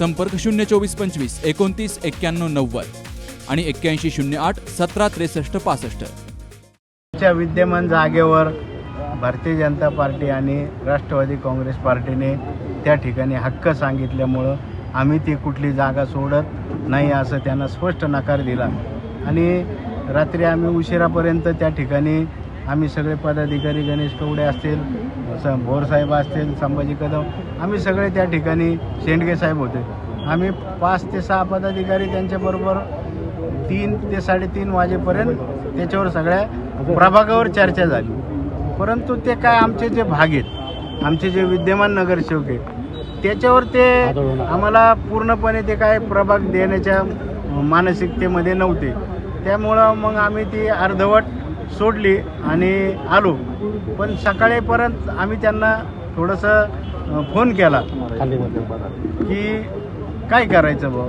संपर्क शून्य चोवीस पंचवीस एकोणतीस एक्क्याण्णव नव्वद आणि एक्क्याऐंशी शून्य आठ सतरा त्रेसष्ट पासष्ट. च्या विद्यमान जागेवर भारतीय जनता पार्टी आणि राष्ट्रवादी काँग्रेस पार्टीने त्या ठिकाणी हक्क सांगितल्यामुळं आम्ही ती कुठली जागा सोडत नाही असं त्यांना स्पष्ट नकार दिला. आणि रात्री आम्ही उशिरापर्यंत त्या ठिकाणी आम्ही सगळे पदाधिकारी गणेश कवडे असतील स भोरसाहेब असतील संभाजी कदम आम्ही सगळे त्या ठिकाणी शेंडगे साहेब होते. आम्ही पाच ते सहा पदाधिकारी त्यांच्याबरोबर तीन ते साडेतीन वाजेपर्यंत त्याच्यावर सगळ्या प्रभागावर चर्चा झाली. परंतु ते काय आमचे जे भाग आहेत आमचे जे विद्यमान नगरसेवक आहेत त्याच्यावर ते आम्हाला पूर्णपणे ते काय प्रभाग देण्याच्या मानसिकतेमध्ये नव्हते. त्यामुळं मग आम्ही ती अर्धवट सोडली आणि आलो. पण सकाळीपर्यंत आम्ही त्यांना थोडंसं फोन केला. की काय करायचं भाऊ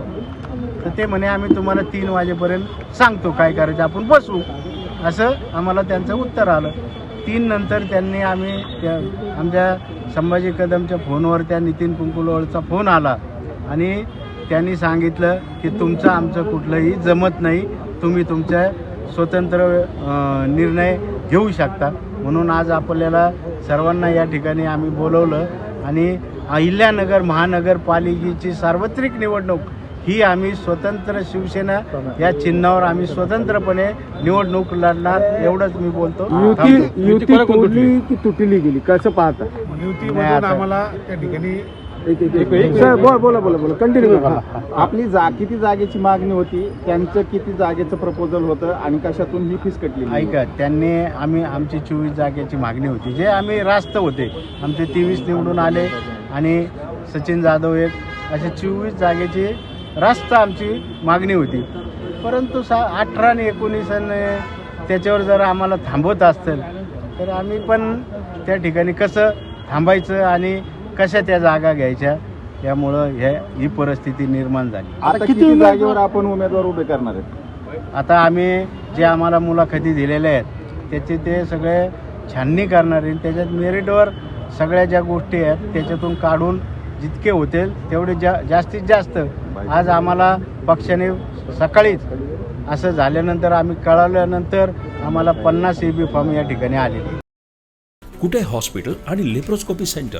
तर ते म्हणे आम्ही तुम्हाला तीन वाजेपर्यंत सांगतो काय करायचं. आपण बसू. असं आम्हाला त्यांचं उत्तर आलं. तीन नंतर त्यांनी आम्ही त्या आमच्या संभाजी कदमच्या फोनवर त्या नितीन कुंकुलवळचा फोन आला. आणि त्यांनी सांगितलं की तुमचं आमचं कुठलंही जमत नाही. तुम्ही तुमच्या स्वतंत्र निर्णय घेऊ शकता. म्हणून आज आपल्याला सर्वांना या ठिकाणी आम्ही बोलवलं आणि अहिल्यानगर महानगरपालिकेची सार्वत्रिक निवडणूक ही आम्ही स्वतंत्र शिवसेना या चिन्हावर आम्ही स्वतंत्रपणे निवडणूक लढणार एवढंच मी बोलतो. युती युती तोडली की तुटली गेली? कसं पाहता? नाही युतीमधून आता. आम्हाला त्या ठिकाणी एक- एक- एक- सर बोला बोला बोला. बोला कंटिन्यू आपली जा किती जागेची मागणी होती? त्यांचं किती जागेचं प्रपोजल होतं? आणि कशातून ही फीस कटली? ऐका त्यांनी आम्ही आमची चोवीस जागेची मागणी होती. जे आम्ही रास्त होते. आमचे तेवीस निवडून आले. आणि सचिन जाधव एक. असे चोवीस जागेची रास्त आमची मागणी होती. परंतु सा अठरा आणि एकोणीस त्याच्यावर जर आम्हाला थांबवत असतील तर आम्ही पण त्या ठिकाणी कसं थांबायचं आणि कशा त्या जागा घ्यायच्या यामुळं ह्या ही परिस्थिती निर्माण झाली. आता किती जागेवर आपण उमेदवार उभे करणार आहेत? आता आम्ही जे आम्हाला मुलाखती दिलेल्या आहेत त्याचे ते सगळे छाननी करणार आहे त्याच्यात मेरिटवर सगळ्या ज्या गोष्टी आहेत त्याच्यातून काढून जितके होतील तेवढे जा जास्तीत जास्त आज आम्हाला पक्षाने सकाळीच असं झाल्यानंतर आम्ही कळवल्यानंतर आम्हाला पन्नास ए बी फॉर्म या ठिकाणी आलेले कुठे हॉस्पिटल आणि लेप्रोस्कोपी सेंटर?